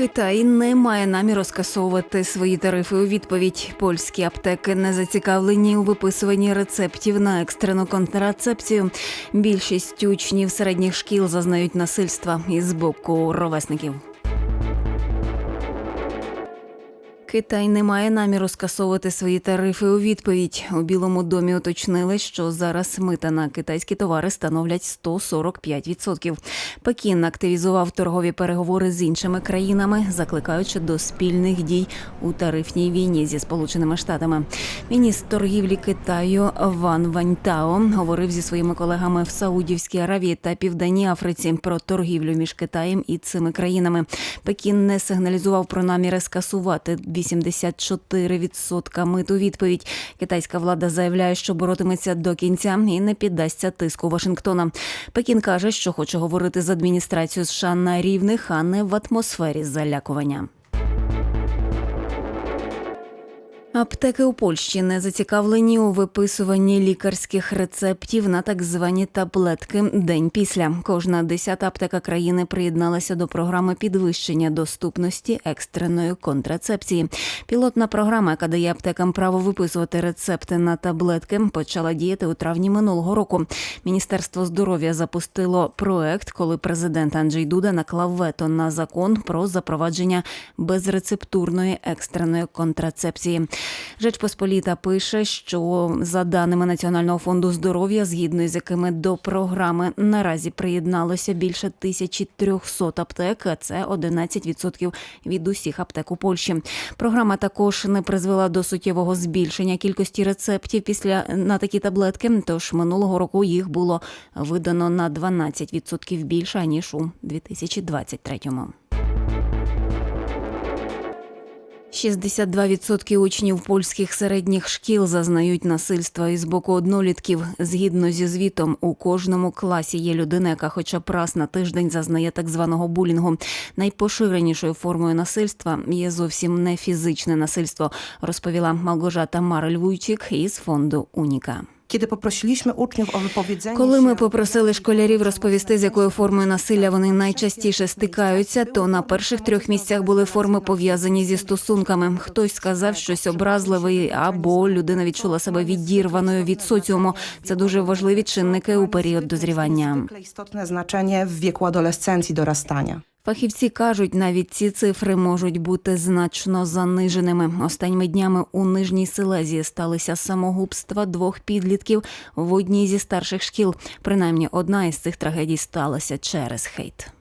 Китай не має наміру скасовувати свої тарифи у відповідь. Польські аптеки не зацікавлені у виписуванні рецептів на екстрену контрацепцію. Більшість учнів середніх шкіл зазнають насильства із боку ровесників. Китай не має наміру скасовувати свої тарифи у відповідь. У Білому домі уточнили, що зараз мита на китайські товари становлять 145%. Пекін активізував торгові переговори з іншими країнами, закликаючи до спільних дій у тарифній війні зі Сполученими Штатами. Міністр торгівлі Китаю Ван Ваньтао говорив зі своїми колегами в Саудівській Аравії та Південній Африці про торгівлю між Китаєм і цими країнами. Пекін не сигналізував про наміри скасувати 84% миту відповідь. Китайська влада заявляє, що боротиметься до кінця і не піддасться тиску Вашингтона. Пекін каже, що хоче говорити з адміністрацією США на рівних, а не в атмосфері залякування. Аптеки у Польщі не зацікавлені у виписуванні лікарських рецептів на так звані таблетки день після. Кожна десята аптека країни приєдналася до програми підвищення доступності екстреної контрацепції. Пілотна програма, яка дає аптекам право виписувати рецепти на таблетки, почала діяти у травні минулого року. Міністерство здоров'я запустило проект, коли президент Анджей Дуда наклав вето на закон про запровадження безрецептурної екстреної контрацепції. Жеч Посполіта пише, що за даними Національного фонду здоров'я, згідно з якими до програми наразі приєдналося більше 1300 аптек, а це 11% від усіх аптек у Польщі. Програма також не призвела до суттєвого збільшення кількості рецептів після на такі таблетки. Тож минулого року їх було видано на 12% більше ніж у 2023-му. 62% учнів польських середніх шкіл зазнають насильства із боку однолітків. Згідно зі звітом, у кожному класі є людина, яка хоча б раз на тиждень зазнає так званого булінгу. Найпоширенішою формою насильства є зовсім не фізичне насильство, розповіла Малгожата Тамара Львуйчик із фонду Уніка. Kiedy poprosiliśmy uczniów o wypowiedzenie Коли ми попросили школярів розповісти, з якою формою насилля вони найчастіше стикаються, то на перших трьох місцях були форми пов'язані зі стосунками. Хтось сказав щось образливе, або людина відчула себе відірваною від соціуму. Це дуже важливі чинники у період дозрівання. istotne znaczenie w wieku adolescencji, dorastania. Фахівці кажуть, навіть ці цифри можуть бути значно заниженими. Останніми днями у нижній Силезії сталися самогубства двох підлітків в одній зі старших шкіл. Принаймні, одна із цих трагедій сталася через хейт.